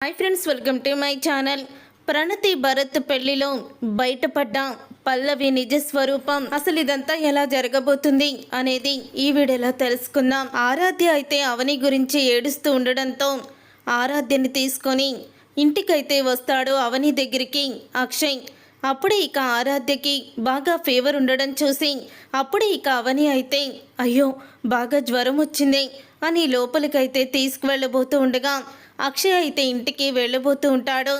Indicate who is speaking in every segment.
Speaker 1: Hi friends welcome to my channel Pranathi Bharat పెళ్ళిలో బయటపడ్డ పల్లవి నిజ స్వరూపం. అసలు ఇదంతా ఎలా జరగబోతుంది అనేది ఈ వీడియోలో తెలుసుకుందాం. ఆరాధ్య అయితే అవని గురించి ఏడుస్తూ ఉండడంతో ఆరాధ్యని తీసుకొని ఇంటికైతే వస్తాడు అవని దగ్గరికి అక్షయ్. అప్పుడే ఇక ఆరాధ్యకి బాగా ఫీవర్ ఉండడం చూసి అప్పుడే ఇక అవని అయితే అయ్యో బాగా జ్వరం వచ్చింది అని లోపలికైతే తీసుకువెళ్ళబోతూ ఉండగా అక్షయ్ అయితే ఇంటికి వెళ్ళబోతూ ఉంటాడు.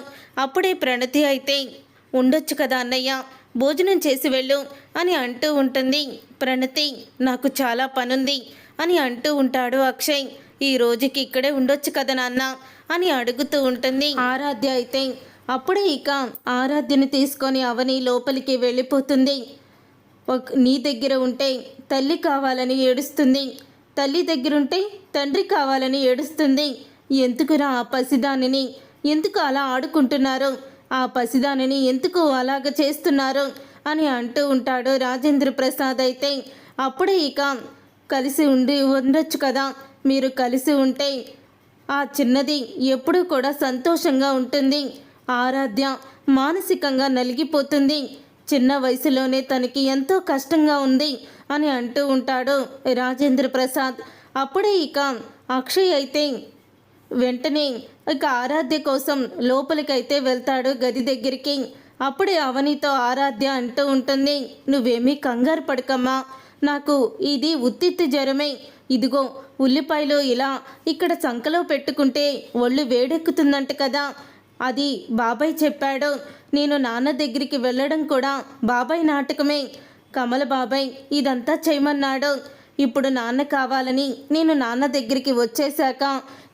Speaker 1: అప్పుడే ప్రణతి అయితే ఉండొచ్చు కదా అన్నయ్య భోజనం చేసి వెళ్ళు అని అంటూ ఉంటుంది. ప్రణతి నాకు చాలా పనుంది అని అంటూ ఉంటాడు అక్షయ్. ఈ రోజుకి ఇక్కడే ఉండొచ్చు కదా నాన్న అని అడుగుతూ ఉంటుంది ఆరాధ్య అయితే. అప్పుడే ఇక ఆరాధ్యని తీసుకొని అవని లోపలికి వెళ్ళిపోతుంది. ఒక నీ దగ్గర ఉంటే తల్లి కావాలని ఏడుస్తుంది. తల్లి దగ్గరుంటే తండ్రి కావాలని ఏడుస్తుంది ఎందుకురా ఆ పసిదానిని? ఎందుకు అలా ఆడుకుంటున్నారు? ఆ పసిదానిని ఎందుకు అలాగ చేస్తున్నారు? అని అంటూ ఉంటాడు రాజేంద్ర ప్రసాద్ అయితే. అప్పుడే ఇక కలిసి ఉండి ఉండొచ్చు కదా? మీరు కలిసి ఉంటే ఆ చిన్నది ఎప్పుడూ కూడా సంతోషంగా ఉంటుంది. ఆరాధ్య మానసికంగా నలిగిపోతుంది. చిన్న వయసులోనే తనకి ఎంతో కష్టంగా ఉంది అని అంటూ ఉంటాడు రాజేంద్ర ప్రసాద్. అప్పుడే ఇక అక్షయ్ అయితే వెంటనే ఇక ఆరాధ్య కోసం లోపలికైతే వెళ్తాడు గది దగ్గరికి. అప్పుడే అవనితో ఆరాధ్య అంటూ ఉంటుంది నువ్వేమీ కంగారు పడకమ్మా. నాకు ఇది ఉత్తిత్తి జ్వరమే. ఇదిగో ఉల్లిపాయలు ఇలా ఇక్కడ సంకలో పెట్టుకుంటే ఒళ్ళు వేడెక్కుతుందంట కదా. అది బాబాయ్ చెప్పాడు. నేను నాన్న దగ్గరికి వెళ్ళడం కూడా బాబాయ్ నాటకమే. కమల బాబాయ్ ఇదంతా చేయమన్నాడు. ఇప్పుడు నాన్న కావాలని నేను నాన్న దగ్గరికి వచ్చేశాక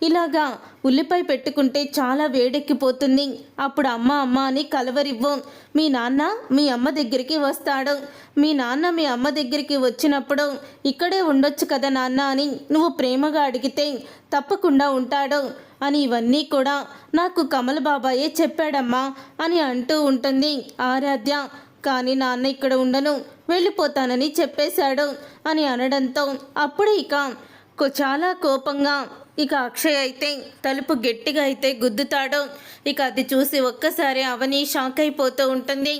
Speaker 1: ఇలాగా ఉల్లిపాయ పెట్టుకుంటే చాలా వేడెక్కిపోతుంది. అప్పుడు అమ్మ అమ్మ అని కలవరివ్వు. మీ నాన్న మీ అమ్మ దగ్గరికి వస్తాడు. మీ నాన్న మీ అమ్మ దగ్గరికి వచ్చినప్పుడు ఇక్కడే ఉండొచ్చు కదా నాన్న అని నువ్వు ప్రేమగా అడిగితే తప్పకుండా ఉంటాడు అని ఇవన్నీ కూడా నాకు కమల బాబాయే చెప్పాడమ్మా అని అంటూ ఉంటుంది ఆరాధ్య. కానీ నాన్న ఇక్కడ ఉండను. వెళ్ళిపోతానని చెప్పేశాడు అని అనడంతో అప్పుడు ఇక చాలా కోపంగా ఇక అక్షయ్ అయితే తలుపు గట్టిగా అయితే గుద్దుతాడు. ఇక అది చూసి ఒక్కసారి అవని షాక్ అయిపోతూ ఉంటుంది.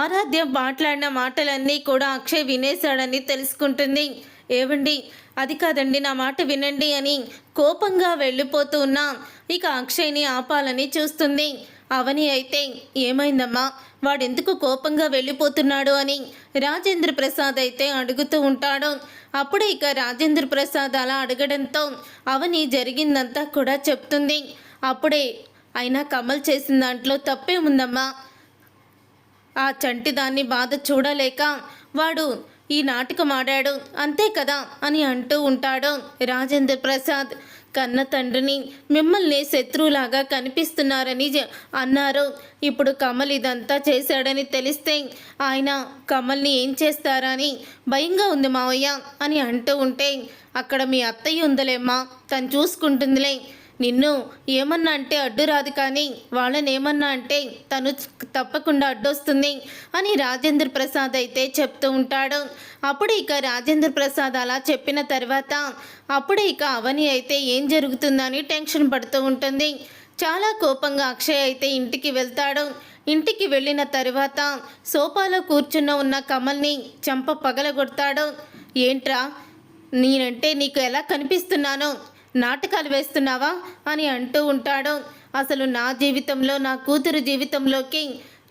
Speaker 1: ఆరాధ్య మాట్లాడిన మాటలన్నీ కూడా అక్షయ్ వినేశాడని తెలుసుకుంటుంది. ఏవండి? అది కాదండి నా మాట వినండి అని కోపంగా వెళ్ళిపోతూ ఉన్నా ఇక అక్షయ్ని ఆపాలని చూస్తుంది. అవని అయితే ఏమైందమ్మా? వాడెందుకు కోపంగా వెళ్ళిపోతున్నాడు అని రాజేంద్ర ప్రసాద్ అయితే అడుగుతూ ఉంటాడు. అప్పుడే ఇక రాజేంద్ర ప్రసాద్ అలా అడగడంతో అవని జరిగిందంతా కూడా చెప్తుంది. అప్పుడే అయినా కమల్ చేసిన దాంట్లో తప్పే ఉందమ్మా ఆ చంటి దాన్ని బాధ చూడలేక వాడు ఈ నాటకం ఆడాడు అంతే కదా అని అంటూ ఉంటాడు రాజేంద్ర ప్రసాద్. కన్న తండ్రిని మిమ్మల్ని శత్రువులాగా కనిపిస్తున్నారని జ- అన్నారు. ఇప్పుడు కమల్ ఇదంతా చేశాడని తెలిస్తే ఆయన కమల్ని ఏం చేస్తారని భయంగా ఉంది మావయ్య అని అంటూ ఉంటే అక్కడ మీ అత్తయ్య ఉందలేమ్మా తను చూసుకుంటుందిలే. నిన్ను ఏమన్నా అంటే అడ్డు రాదు కానీ వాళ్ళని ఏమన్నా అంటే తను తప్పకుండా అడ్డొస్తుంది అని రాజేంద్ర ప్రసాద్ అయితే చెప్తూ ఉంటాడు. అప్పుడు ఇక రాజేంద్ర ప్రసాద్ అలా చెప్పిన తర్వాత అప్పుడు ఇక అవని అయితే ఏం జరుగుతుందని టెన్షన్ పడుతూ ఉంటుంది. చాలా కోపంగా అక్షయ్ అయితే ఇంటికి వెళ్తాడు. ఇంటికి వెళ్ళిన తర్వాత సోఫాలో కూర్చున్న ఉన్న కమల్ని చంప పగలగొడతాడు. ఏంట్రా? నేనంటే నీకు ఎలా కనిపిస్తున్నానో నాటకాలు వేస్తున్నావా అని అంటూ ఉంటాడు. అసలు నా జీవితంలో నా కూతురు జీవితంలోకి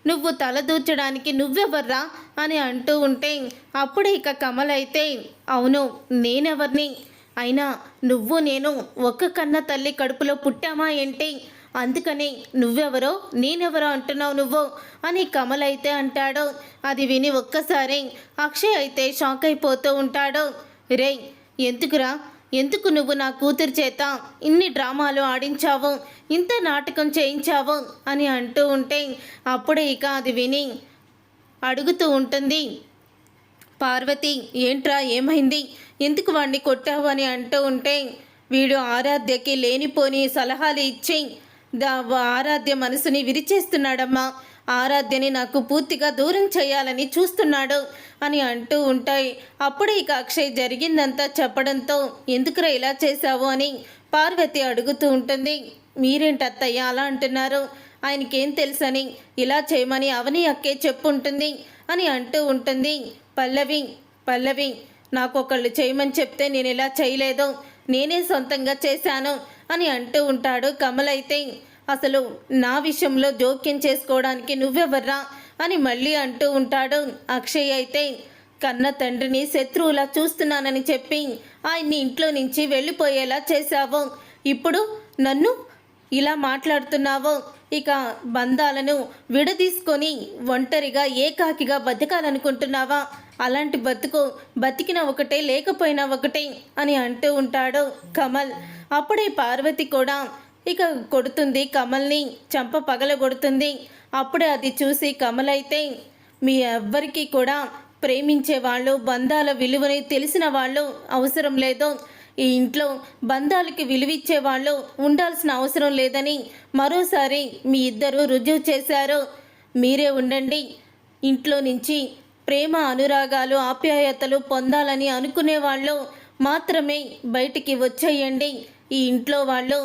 Speaker 1: నువ్వు తలదూర్చడానికి నువ్వెవర్రా అని అంటూ ఉంటే అప్పుడు ఇక కమల్ అయితే అవును నేనెవర్ని? అయినా నువ్వు నేను ఒక్క కన్న తల్లి కడుపులో పుట్టామా ఏంటి? అందుకని నువ్వెవరో నేనెవరో అంటున్నావు నువ్వు అని కమల్ అయితే అంటాడు. అది విని ఒక్కసారి అక్షయ్ అయితే షాక్ అయిపోతూ ఉంటాడు. రేయ్ ఎందుకురా? ఎందుకు నువ్వు నా కూతురు చేత ఇన్ని డ్రామాలు ఆడించావు? ఇంత నాటకం చేయించావు? అని అంటూ ఉంటే అప్పుడే ఇక అది విని అడుగుతూ ఉంటుంది. పార్వతి ఏంట్రా ఏమైంది? ఎందుకు వాడిని కొట్టావు అని అంటూ ఉంటే వీడు ఆరాధ్యకి లేనిపోని సలహాలు ఇచ్చి దా ఆరాధ్య మనసుని విరిచేస్తున్నాడమ్మా. ఆరాధ్యని నాకు పూర్తిగా దూరం చేయాలని చూస్తున్నాడు అని అంటూ ఉంటాయి. అప్పుడు ఇక అక్షయ్ జరిగిందంతా చెప్పడంతో ఎందుకురా ఇలా చేశావు? అని పార్వతి అడుగుతూ ఉంటుంది. మీరేంటి అత్తయ్య అలా అంటున్నారు? ఆయనకేం తెలుసని? ఇలా చేయమని అవని అక్కే చెప్పుంటుంది అని అంటూ ఉంటుంది. పల్లవి పల్లవి నాకు ఒకళ్ళు చేయమని చెప్తే నేను ఇలా చేయలేదు. నేనే సొంతంగా చేశాను అని అంటూ ఉంటాడు కమలైతే అసలు నా విషయంలో జోక్యం చేసుకోవడానికి నువ్వెవర్రా అని మళ్ళీ అంటూ ఉంటాడు. అక్షయ్ అయితే కన్న తండ్రిని శత్రువులా చూస్తున్నానని చెప్పి ఆయన్ని ఇంట్లో నుంచి వెళ్ళిపోయేలా చేశావు. ఇప్పుడు నన్ను ఇలా మాట్లాడుతున్నావో. ఇక బంధాలను విడదీసుకొని ఒంటరిగా ఏకాకిగా బతకాలనుకుంటున్నావా? అలాంటి బతుకు బతికిన ఒకటే లేకపోయినా ఒకటే అని అంటూ ఉంటాడు కమల్. అప్పుడే పార్వతి కూడా ఇక కొడుతుంది కమల్ని చంప పగల కొడుతుంది. అప్పుడే అది చూసి కమల్ అయితే మీ ఎవ్వరికీ కూడా ప్రేమించే వాళ్ళు బంధాల విలువని తెలిసిన వాళ్ళు అవసరం లేదు. ఈ ఇంట్లో బంధాలకి విలువిచ్చే వాళ్ళు ఉండాల్సిన అవసరం లేదని మరోసారి మీ ఇద్దరు రుజువు చేశారు. మీరే ఉండండి. ఇంట్లో నుంచి ప్రేమ అనురాగాలు ఆప్యాయతలు పొందాలని అనుకునే వాళ్ళు మాత్రమే బయటికి వచ్చేయండి. ఈ ఇంట్లో వాళ్ళు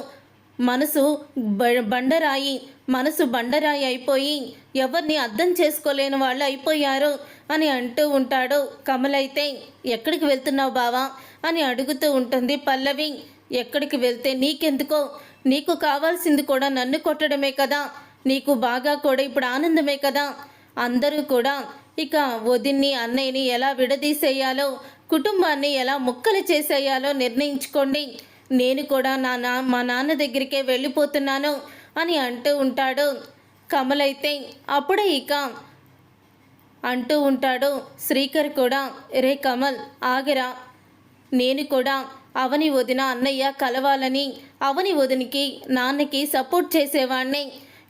Speaker 1: మనసు బ- బండరాయి మనసు బండరాయి అయిపోయి ఎవరిని అర్థం చేసుకోలేని వాళ్ళు అయిపోయారు అని అంటూ ఉంటాడు. కమలైతే ఎక్కడికి వెళ్తున్నావు బావా? అని అడుగుతూ ఉంటుంది పల్లవి. ఎక్కడికి వెళ్తే నీకెందుకో? నీకు కావాల్సింది కూడా నన్ను కొట్టడమే కదా. నీకు బాగా కూడా ఇప్పుడు ఆనందమే కదా. అందరూ కూడా ఇక వదిన్ని అన్నయ్యని ఎలా విడదీసేయాలో కుటుంబాన్ని ఎలా ముక్కలు చేసేయాలో నిర్ణయించుకోండి. నేను కూడా నా నా మా నాన్న దగ్గరికే వెళ్ళిపోతున్నాను అని అంటూ ఉంటాడు. కమల్ అయితే అప్పుడే ఇక అంటూ ఉంటాడు. శ్రీకర్ కూడా రే కమల్ ఆగిరా. నేను కూడా అవని వదిన అన్నయ్య కలవాలని అవని వదినికి నాన్నకి సపోర్ట్ చేసేవాణ్ణి.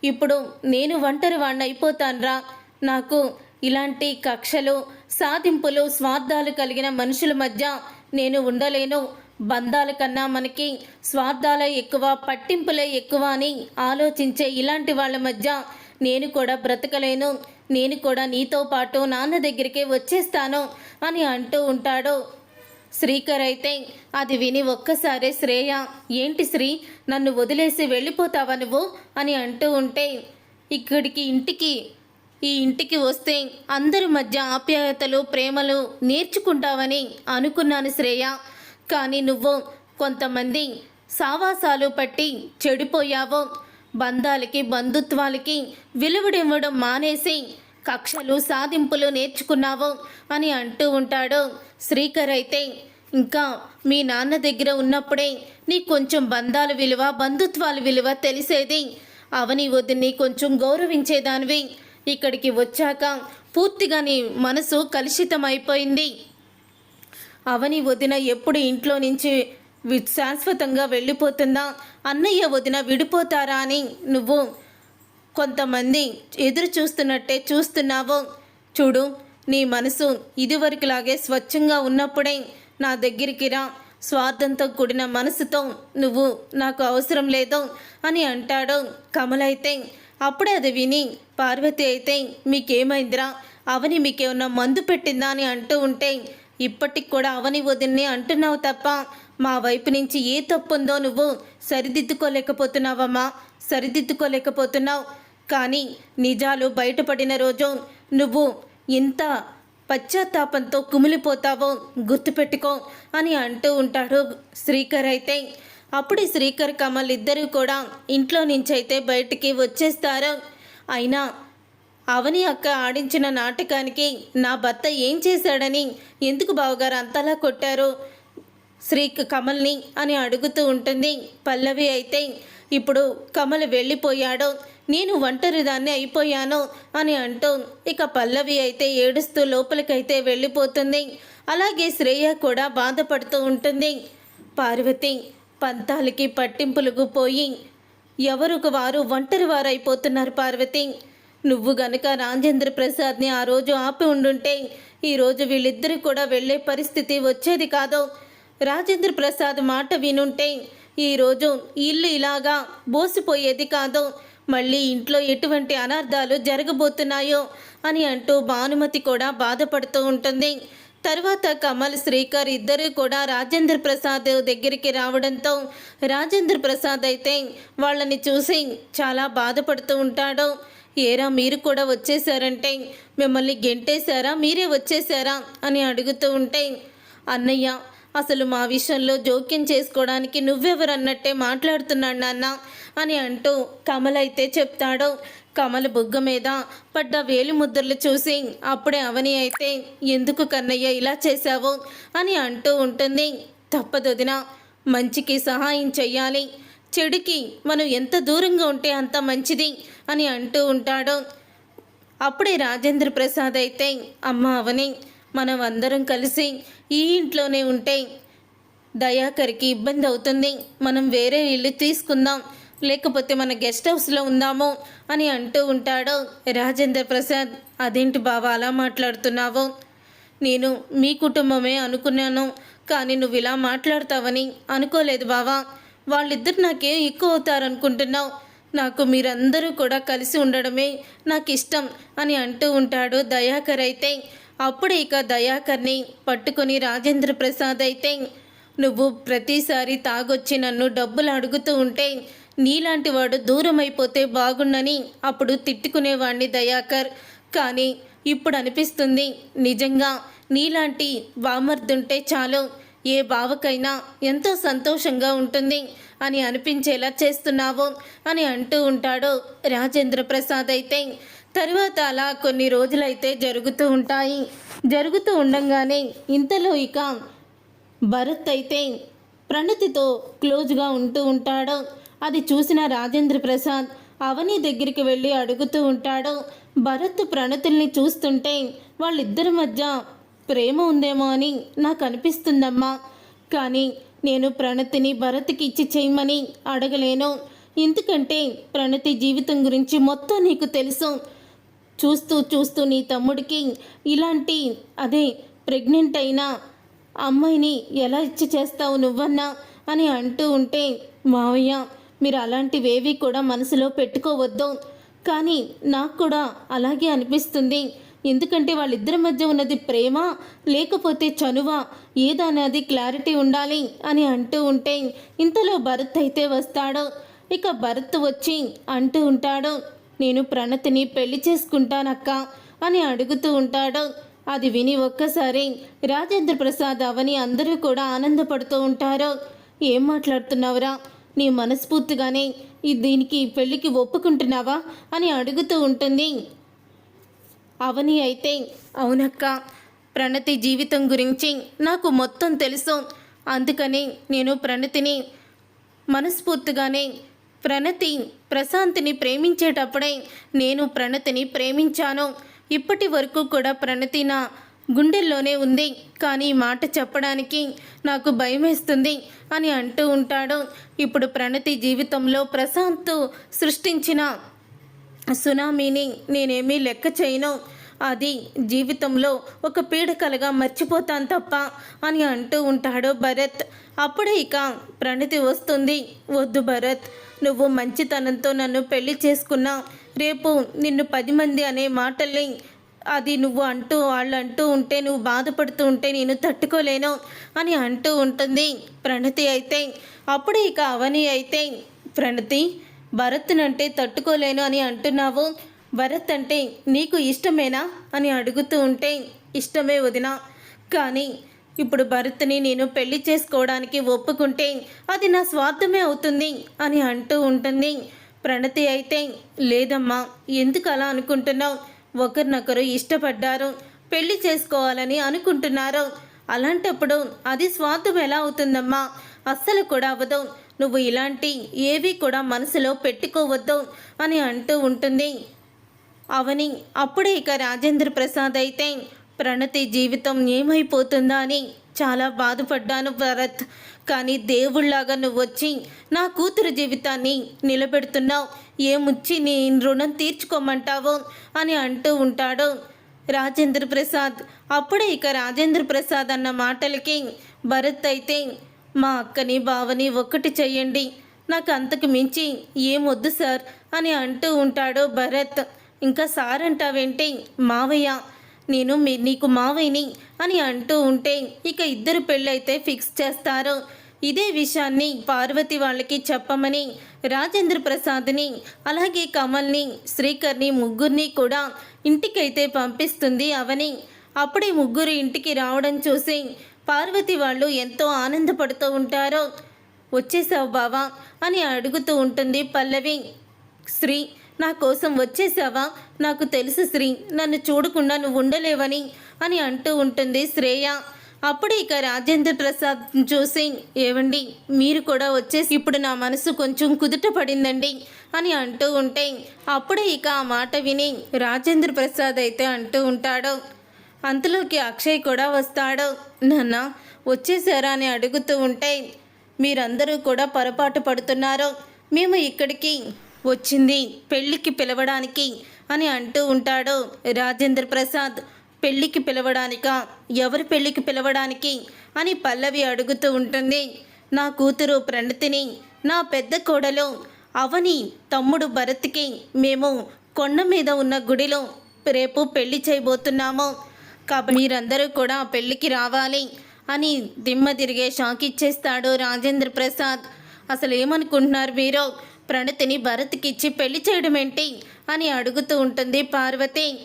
Speaker 1: ఇప్పుడు నేను ఒంటరి వాణ్ణి అయిపోతాన్రా నాకు ఇలాంటి కక్షలు సాధింపులు స్వార్థాలు కలిగిన మనుషుల మధ్య నేను ఉండలేను. బంధాల కన్నా మనకి స్వార్థాలే ఎక్కువ పట్టింపులే ఎక్కువ అని ఆలోచించే ఇలాంటి వాళ్ళ మధ్య నేను కూడా బ్రతకలేను నేను కూడా నీతో పాటు నాన్న దగ్గరికే వచ్చేస్తాను అని అంటూ ఉంటాడు. శ్రీకర్ అయితే అది విని ఒక్కసారే శ్రేయ ఏంటి శ్రీ నన్ను వదిలేసి వెళ్ళిపోతావా నువ్వు? అని అంటూ ఉంటే ఇక్కడికి ఇంటికి ఈ ఇంటికి వస్తే అందరి మధ్య ఆప్యాయతలు ప్రేమలు నేర్చుకుంటావని అనుకున్నాను శ్రేయ. కానీ నువ్వు కొంతమంది సావాసాలు పట్టి చెడిపోయావు. బంధాలకి బంధుత్వాలకి విలువడివ్వడం మానేసి కక్షలు సాధింపులు నేర్చుకున్నావు అని అంటూ ఉంటాడు. శ్రీకర్ అయితే ఇంకా మీ నాన్న దగ్గర ఉన్నప్పుడే నీ కొంచెం బంధాల విలువ బంధుత్వాల విలువ తెలిసేది. అవని వదిని కొంచెం గౌరవించేదానివి. ఇక్కడికి వచ్చాక పూర్తిగా నీ మనసు కలుషితమైపోయింది. అవని వదిన ఎప్పుడు ఇంట్లో నుంచి వి- శాశ్వతంగా వెళ్ళిపోతుందా? అన్నయ్య వదిన విడిపోతారా అని నువ్వు కొంతమంది ఎదురు చూస్తున్నట్టే చూస్తున్నావు. చూడు నీ మనసు ఇదివరకులాగే స్వచ్ఛంగా ఉన్నప్పుడే నా దగ్గరికి రా. స్వార్థంతో కూడిన మనసుతో నువ్వు నాకు అవసరం లేదు అని అంటాడు కమల్ అయితే. అప్పుడే అది విని పార్వతి అయితే మీకేమైందిరా? అవని మీకేమన్నా మందు పెట్టిందా? అని అంటూ ఉంటే ఇప్పటికి కూడా అవని వదిన్ని అంటున్నావు తప్ప మా వైపు నుంచి ఏ తప్పు ఉందో నువ్వు సరిదిద్దుకోలేకపోతున్నావమ్మా. సరిదిద్దుకోలేకపోతున్నావు. కానీ నిజాలు బయటపడిన రోజు నువ్వు ఎంత పశ్చాత్తాపంతో కుమిలిపోతావో గుర్తుపెట్టుకో అని అంటూ ఉంటాడు శ్రీకర్ అయితే. అప్పుడు శ్రీకర్ కమల్ ఇద్దరూ కూడా ఇంట్లో నుంచి అయితే బయటికి వచ్చేస్తారు. అయినా అవని అక్క ఆడించిన నాటకానికి నా భర్త ఏం చేశాడని ఎందుకు బావగారు అంతలా కొట్టారు? శ్రీ కమల్ని అని అడుగుతూ ఉంటుంది. పల్లవి అయితే ఇప్పుడు కమల్ వెళ్ళిపోయాడు. నేను ఒంటరిదాన్ని అయిపోయాను అని అంటూ ఇక పల్లవి అయితే ఏడుస్తూ లోపలికైతే వెళ్ళిపోతుంది. అలాగే శ్రేయ కూడా బాధపడుతూ ఉంటుంది. పార్వతి పంతాలకి పట్టింపులకు పోయి ఎవరికి వారు ఒంటరి వారైపోతున్నారు పార్వతి? నువ్వు గనక రాజేంద్ర ప్రసాద్ని ఆ రోజు ఆపి ఉండుంటే ఈరోజు వీళ్ళిద్దరూ కూడా వెళ్ళే పరిస్థితి వచ్చేది కాదు. రాజేంద్ర ప్రసాద్ మాట వినుంటే ఈరోజు ఇల్లు ఇలాగా బోసిపోయేది కాదు. మళ్ళీ ఇంట్లో ఎటువంటి అనర్థాలు జరగబోతున్నాయో అని అంటూ భానుమతి కూడా బాధపడుతూ ఉంటుంది. తర్వాత కమల్ శ్రీకర్ ఇద్దరూ కూడా రాజేంద్ర ప్రసాద్ దగ్గరికి రావడంతో రాజేంద్ర ప్రసాద్ అయితే వాళ్ళని చూసి చాలా బాధపడుతూ ఉంటాడు. ఏరా మీరు కూడా వచ్చేసారంటే మిమ్మల్ని గెంటేశారా? మీరే వచ్చేసారా అని అడుగుతూ ఉంటే అన్నయ్య అసలు మా విషయంలో జోక్యం చేసుకోవడానికి నువ్వెవరన్నట్టే మాట్లాడుతున్నాడు నాన్న అని అంటూ కమల్ అయితే చెప్తాడు. కమల బుగ్గ మీద పడ్డ వేలి ముద్రలు చూసి అప్పుడే అవని అయితే ఎందుకు కన్నయ్య ఇలా చేశావు? అని అంటూ ఉంటుంది. తప్పదొదిన మంచికి సహాయం చెయ్యాలి. చెడుకి మనం ఎంత దూరంగా ఉంటే అంత మంచిది అని అంటూ ఉంటాడు. అప్పుడే రాజేంద్ర ప్రసాద్ అయితే అమ్మ అవని మనం అందరం కలిసి ఈ ఇంట్లోనే ఉంటే దయాకర్కి ఇబ్బంది అవుతుంది. మనం వేరే ఇల్లు తీసుకుందాం. లేకపోతే మన గెస్ట్ హౌస్లో ఉందాము అని అంటూ ఉంటాడు రాజేంద్ర ప్రసాద్. అదేంటి బావా అలా మాట్లాడుతున్నావు? నేను మీ కుటుంబమే అనుకున్నాను కానీ నువ్వు ఇలా మాట్లాడతావని అనుకోలేదు బావా. వాళ్ళిద్దరు నాకేం ఎక్కువ అవుతారనుకుంటున్నావు. నాకు మీరందరూ కూడా కలిసి ఉండడమే నాకు ఇష్టం అని అంటూ ఉంటాడు దయాకర్ అయితే. అప్పుడు ఇక దయాకర్ని పట్టుకొని రాజేంద్ర ప్రసాద్ అయితే నువ్వు ప్రతిసారి తాగొచ్చి నన్ను డబ్బులు అడుగుతూ ఉంటే నీలాంటి వాడు దూరం అయిపోతే బాగుండని అప్పుడు తిట్టుకునేవాణ్ణి దయాకర్. కానీ ఇప్పుడు అనిపిస్తుంది నిజంగా నీలాంటి బామర్దుంటే చాలు. ఏ బావకైనా ఎంతో సంతోషంగా ఉంటుంది అని అనిపించేలా చేస్తున్నావు అని అంటూ ఉంటాడు రాజేంద్ర ప్రసాద్ అయితే. తరువాత అలా కొన్ని రోజులైతే జరుగుతూ ఉంటాయి. జరుగుతూ ఉండంగానే ఇంతలో ఇక భరత్ అయితే ప్రణతితో క్లోజ్గా ఉంటూ ఉంటాడు. అది చూసిన రాజేంద్ర ప్రసాద్ అవని దగ్గరికి వెళ్ళి అడుగుతూ ఉంటాడు. భరత్ ప్రణతుల్ని చూస్తుంటే వాళ్ళిద్దరి మధ్య ప్రేమ ఉందేమో అని నాకు అనిపిస్తుందమ్మా కానీ నేను ప్రణతిని భరత్కి ఇచ్చి చేయమని అడగలేను. ఎందుకంటే ప్రణతి జీవితం గురించి మొత్తం నీకు తెలుసు. చూస్తూ చూస్తూ నీ తమ్ముడికి ఇలాంటి అదే ప్రెగ్నెంట్ అయిన అమ్మాయిని ఎలా ఇచ్చి చేస్తావు నువ్వన్నా అని అంటూ ఉంటే మావయ్య మీరు అలాంటివేవి కూడా మనసులో పెట్టుకోవద్దు. కానీ నాకు కూడా అలాగే అనిపిస్తుంది. ఎందుకంటే వాళ్ళిద్దరి మధ్య ఉన్నది ప్రేమ లేకపోతే చనువ. ఏదనేది క్లారిటీ ఉండాలి అని అంటూ ఉంటే ఇంతలో భరత్ అయితే వస్తాడు. ఇక భరత్ వచ్చి అంటూ ఉంటాడు నేను ప్రణతిని పెళ్ళి చేసుకుంటానక్క అని అడుగుతూ ఉంటాడు. అది విని ఒక్కసారి రాజేంద్ర ప్రసాద్ అవని అందరూ కూడా ఆనందపడుతూ ఉంటారు. ఏం మాట్లాడుతున్నావురా? నీ మనస్ఫూర్తిగానే దీనికి పెళ్ళికి ఒప్పుకుంటున్నావా? అని అడుగుతూ ఉంటుంది. అవని అయితే అవునక్క. ప్రణతి జీవితం గురించి నాకు మొత్తం తెలుసు. అందుకని నేను ప్రణతిని మనస్ఫూర్తిగానే ప్రణతి ప్రశాంతిని ప్రేమించేటప్పుడే నేను ప్రణతిని ప్రేమించాను. ఇప్పటి వరకు కూడా ప్రణతి నా గుండెల్లోనే ఉంది. కానీ ఈ మాట చెప్పడానికి నాకు భయమేస్తుంది అని అంటూ ఉంటాడు. ఇప్పుడు ప్రణతి జీవితంలో ప్రశాంత్ సృష్టించిన సునామీని నేనేమీ లెక్క చేయను. అది జీవితంలో ఒక పీడకలుగా మర్చిపోతాను తప్ప అని అంటూ ఉంటాడు భరత్. అప్పుడే ఇక ప్రణతి వస్తుంది. వద్దు భరత్ నువ్వు మంచితనంతో నన్ను పెళ్ళి చేసుకున్నా. రేపు నిన్ను పది మంది అనే మాటల్ని అది నువ్వు అంటూ వాళ్ళు అంటూ ఉంటే నువ్వు బాధపడుతూ ఉంటే నేను తట్టుకోలేను అని అంటూ ఉంటుంది ప్రణతి అయితే. అప్పుడే ఇక అవని అయితే ప్రణతి భరత్నంటే తట్టుకోలేను అని అంటున్నావు? భరత్ అంటే నీకు ఇష్టమేనా? అని అడుగుతూ ఉంటే ఇష్టమే వదిన. కానీ ఇప్పుడు భరత్ని నేను పెళ్ళి చేసుకోవడానికి ఒప్పుకుంటే అది నా స్వార్థమే అవుతుంది అని అంటూ ఉంటుంది. ప్రణతి అయితే లేదమ్మా ఎందుకు అలా అనుకుంటున్నావు? ఒకరినొకరు ఇష్టపడ్డారు పెళ్ళి చేసుకోవాలని అనుకుంటున్నారు. అలాంటప్పుడు అది స్వార్థం ఎలా అవుతుందమ్మా? అస్సలు కూడా అవ్వదు. నువ్వు ఇలాంటి ఏవి కూడా మనసులో పెట్టుకోవద్దు అని అంటూ ఉంటుంది. అవని అప్పుడే ఇక రాజేంద్ర ప్రసాద్ అయితే ప్రణతి జీవితం ఏమైపోతుందా అని చాలా బాధపడ్డాను భరత్. కానీ దేవుళ్ళాగా నువ్వు వచ్చి నా కూతురు జీవితాన్ని నిలబెడుతున్నావు. ఏముచ్చి నీ రుణం తీర్చుకోమంటావు అని అంటూ ఉంటాడు రాజేంద్ర ప్రసాద్. అప్పుడే ఇక రాజేంద్ర ప్రసాద్ అన్న మాటలకి భరత్ అయితే మా అక్కని బావని ఒక్కటి చెయ్యండి. నాకు అంతకు మించి ఏమొద్దు సార్ అని అంటూ ఉంటాడు భరత్. ఇంకా సార్ అంటావేంటి? మావయ్య నేను మీ నీకు మావయ్యని అని అంటూ ఉంటే ఇక ఇద్దరు పెళ్ళైతే ఫిక్స్ చేస్తారు. ఇదే విషయాన్ని పార్వతి వాళ్ళకి చెప్పమని రాజేంద్ర ప్రసాద్ని అలాగే కమల్ని శ్రీకర్ని ముగ్గురిని కూడా ఇంటికైతే పంపిస్తుంది అవని. అప్పుడే ముగ్గురు ఇంటికి రావడం చూసి పార్వతి వాళ్ళు ఎంతో ఆనందపడుతూ ఉంటారో వచ్చేసావు బావా అని అడుగుతూ ఉంటుంది పల్లవి. శ్రీ నా కోసం వచ్చేసావా? నాకు తెలుసు శ్రీ నన్ను చూడకుండా నువ్వు ఉండలేవని అని అంటూ ఉంటుంది శ్రేయ. అప్పుడు ఇక రాజేంద్ర ప్రసాద్ చూసి ఏవండి మీరు కూడా వచ్చేసి ఇప్పుడు నా మనసు కొంచెం కుదుట పడిందండి అని అంటూ ఉంటే అప్పుడే ఇక ఆ మాట విని రాజేంద్ర ప్రసాద్ అయితే అంటూ ఉంటాడు. అంతలోకి అక్షయ్ కూడా వస్తాడు. నాన్న వచ్చేసారా అని అడుగుతూ ఉంటే మీరందరూ కూడా పొరపాటు పడుతున్నారు. మేము ఇక్కడికి వచ్చింది పెళ్ళికి పిలవడానికి అని అంటూ ఉంటాడు రాజేంద్ర ప్రసాద్. పెళ్ళికి పిలవడానిక? ఎవరి పెళ్ళికి పిలవడానికి? అని పల్లవి అడుగుతూ ఉంటుంది. నా కూతురు ప్రణతిని నా పెద్ద కోడలు అవని తమ్ముడు భరత్కి మేము కొండ మీద ఉన్న గుడిలో రేపు పెళ్ళి చేయబోతున్నాము. కాబట్టి మీరందరూ కూడా పెళ్ళికి రావాలి అని దిమ్మ తిరిగే షాక్ ఇచ్చేస్తాడు రాజేంద్ర ప్రసాద్. అసలు ఏమనుకుంటున్నారు మీరు ప్రణతిని భరత్కిచ్చి పెళ్ళి చేయడం ఏంటి? అని అడుగుతూ ఉంటుంది పార్వతి.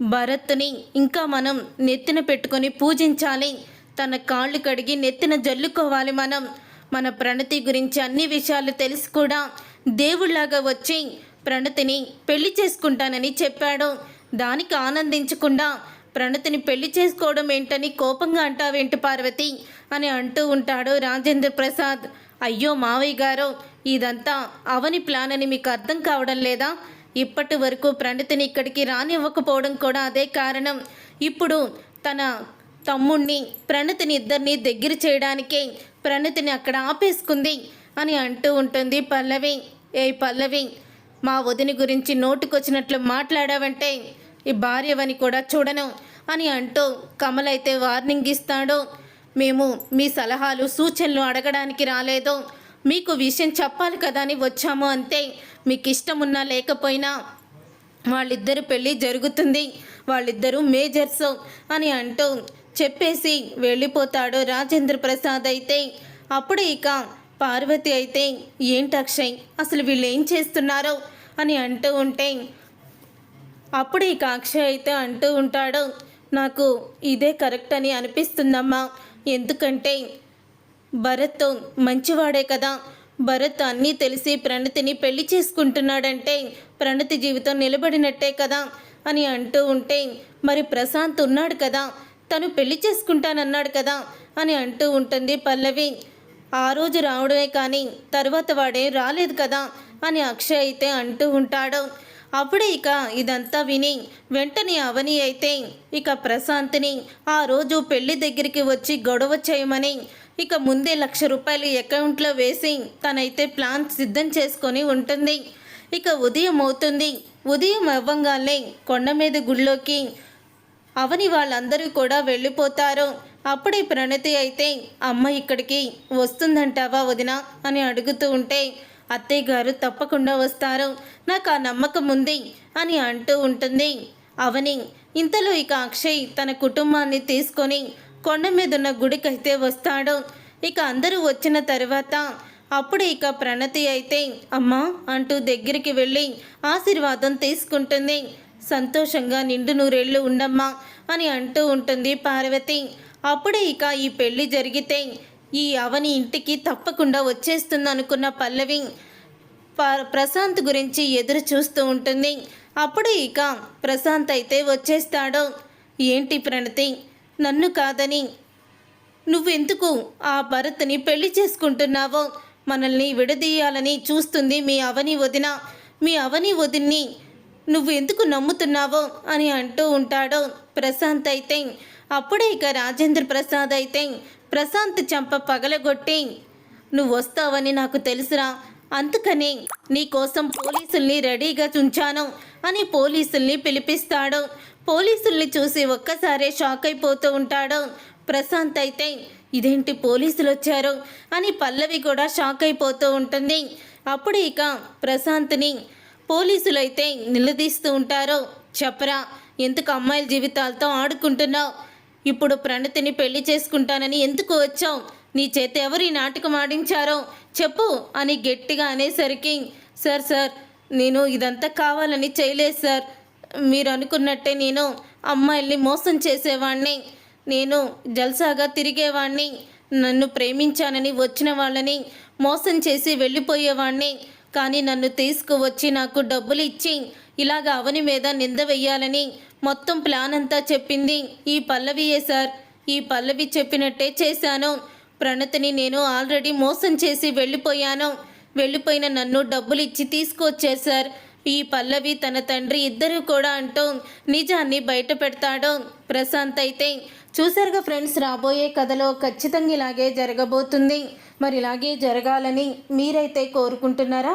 Speaker 1: భరత్ని ఇంకా మనం నెత్తిన పెట్టుకొని పూజించాలి. తన కాళ్ళు కడిగి నెత్తిన జల్లుకోవాలి మనం. మన ప్రణతి గురించి అన్ని విషయాలు తెలిసి కూడా దేవుళ్ళాగా వచ్చి ప్రణతిని పెళ్ళి చేసుకుంటానని చెప్పాడు. దానికి ఆనందించకుండా ప్రణతిని పెళ్ళి చేసుకోవడం ఏంటని కోపంగా అంటావేంటి పార్వతి? అని అంటూ ఉంటాడు రాజేంద్ర ప్రసాద్. అయ్యో మావయ్య గారు ఇదంతా అవని ప్లాన్ అని మీకు అర్థం కావడం లేదా? ఇప్పటి వరకు ప్రణతిని ఇక్కడికి రానివ్వకపోవడం కూడా అదే కారణం. ఇప్పుడు తన తమ్ముణ్ణి ప్రణతిని ఇద్దరిని దగ్గర చేయడానికే ప్రణతిని అక్కడ ఆపేసుకుంది అని అంటూ ఉంటుంది పల్లవి. ఏ పల్లవి మా వదిని గురించి నోటుకొచ్చినట్లు మాట్లాడావంటే ఈ భార్యవని కూడా చూడను. అని అంటూ కమల్ అయితే వార్నింగ్ ఇస్తాడు. మేము మీ సలహాలు సూచనలు అడగడానికి రాలేదు. మీకు విషయం చెప్పాలి కదా అని వచ్చాము అంతే. మీకు ఇష్టం ఉన్నా లేకపోయినా వాళ్ళిద్దరు పెళ్ళి జరుగుతుంది. వాళ్ళిద్దరూ మేజర్స్ అని అంటూ చెప్పేసి వెళ్ళిపోతాడు రాజేంద్ర ప్రసాద్ అయితే. అప్పుడు ఇక పార్వతి అయితే ఏంటి అక్షయ్ అసలు వీళ్ళు ఏం చేస్తున్నారో? అని అంటూ ఉంటే అప్పుడు ఇక అక్షయ్ అయితే అంటూ ఉంటాడు నాకు ఇదే కరెక్ట్ అని అనిపిస్తుందమ్మా. ఎందుకంటే భరత్ మంచివాడే కదా. భరత్ అన్నీ తెలిసి ప్రణతిని పెళ్ళి చేసుకుంటున్నాడంటే ప్రణతి జీవితం నిలబడినట్టే కదా అని అంటూ ఉంటే మరి ప్రశాంత్ ఉన్నాడు కదా. తను పెళ్ళి చేసుకుంటానన్నాడు కదా అని అంటూ ఉంటుంది పల్లవి. ఆ రోజు రావడమే కానీ తర్వాత వాడే రాలేదు కదా అని అక్షయ్ అయితే అంటూ ఉంటాడు. అప్పుడే ఇక ఇదంతా విని వెంటనే అవని అయితే ఇక ప్రశాంత్ని ఆ రోజు పెళ్ళి దగ్గరికి వచ్చి గొడవ చేయమని ఇక ముందే లక్ష రూపాయలు అకౌంట్లో వేసి తనైతే ప్లాన్ సిద్ధం చేసుకొని ఉంటుంది. ఇక ఉదయం అవుతుంది. ఉదయం అవ్వంగానే కొండ మీద గుళ్ళోకి అవని వాళ్ళందరూ కూడా వెళ్ళిపోతారు. అప్పుడే ప్రణతి అయితే అమ్మ ఇక్కడికి వస్తుందంటావా వదిన? అని అడుగుతూ ఉంటే అత్తయ్య గారు తప్పకుండా వస్తారు. నాకు ఆ నమ్మకం ఉంది అని అంటూ ఉంటుంది. అవని ఇంతలో ఇక అక్షయ్ తన కుటుంబాన్ని తీసుకొని కొండ మీద ఉన్న గుడికైతే వస్తాడు. ఇక అందరూ వచ్చిన తర్వాత అప్పుడు ఇక ప్రణతి అయితే అమ్మా అంటూ దగ్గరికి వెళ్ళి ఆశీర్వాదం తీసుకుంటుంది. సంతోషంగా నిండు నూరేళ్ళు ఉండమ్మా అని అంటూ ఉంటుంది పార్వతి. అప్పుడే ఇక ఈ పెళ్ళి జరిగితే ఈ అవని ఇంటికి తప్పకుండా వచ్చేస్తుంది అనుకున్న పల్లవి ప- ప్రశాంత్ గురించి ఎదురు చూస్తూ ఉంటుంది. అప్పుడు ఇక ప్రశాంత్ అయితే వచ్చేస్తాడు. ఏంటి ప్రణతి? నన్ను కాదని నువ్వెందుకు ఆ భరత్ని పెళ్ళి చేసుకుంటున్నావో? మనల్ని విడదీయాలని చూస్తుంది మీ అవని వదిన. మీ అవని వదిన్ని నువ్వు ఎందుకు నమ్ముతున్నావో అని అంటూ ఉంటాడు ప్రశాంత్ అయితే. అప్పుడే ఇక రాజేంద్ర ప్రసాద్ అయితే ప్రశాంత్ చంప పగలగొట్టి నువ్వు వస్తావని నాకు తెలుసురా. అందుకని నీకోసం పోలీసుల్ని రెడీగా ఉంచాను అని పోలీసుల్ని పిలిపిస్తాడు. పోలీసుల్ని చూసి ఒక్కసారే షాక్ అయిపోతూ ఉంటాడు. ప్రశాంత్ అయితే ఇదేంటి పోలీసులు వచ్చారు? అని పల్లవి కూడా షాక్ అయిపోతూ ఉంటుంది. అప్పుడు ఇక ప్రశాంత్ని పోలీసులు అయితే నిలదీస్తూ ఉంటారు. చెప్పరా ఎందుకు అమ్మాయిల జీవితాలతో ఆడుకుంటున్నావు? ఇప్పుడు ప్రణతిని పెళ్ళి చేసుకుంటానని ఎందుకు వచ్చావు? నీ చేత ఎవరు ఈ నాటకం ఆడించారో చెప్పు అని గట్టిగా అనేసరికి సార్ సార్ నేను ఇదంతా కావాలని చేయలేదు సార్. మీరు అనుకున్నట్టే నేను అమ్మాయిల్ని మోసం చేసేవాణ్ణి. నేను జల్సాగా తిరిగేవాణ్ణి. నన్ను ప్రేమించానని వచ్చిన వాళ్ళని మోసం చేసి వెళ్ళిపోయేవాణ్ణి. కానీ నన్ను తీసుకువచ్చి నాకు డబ్బులు ఇచ్చి ఇలాగ అవని మీద నింద వెయ్యాలని మొత్తం ప్లాన్ అంతా చెప్పింది ఈ పల్లవియే సార్. ఈ పల్లవి చెప్పినట్టే చేశాను. ప్రణతిని నేను ఆల్రెడీ మోసం చేసి వెళ్ళిపోయాను. వెళ్ళిపోయిన నన్ను డబ్బులు ఇచ్చి తీసుకొచ్చారు సార్. ఈ పల్లవి తన తండ్రి ఇద్దరు కూడా అంటూ నిజాన్ని బయట పెడతాడు. ప్రశాంత్ అయితే చూసారుగా ఫ్రెండ్స్ రాబోయే కథలో ఖచ్చితంగా ఇలాగే జరగబోతుంది. మరి ఇలాగే జరగాలని మీరైతే కోరుకుంటున్నారా?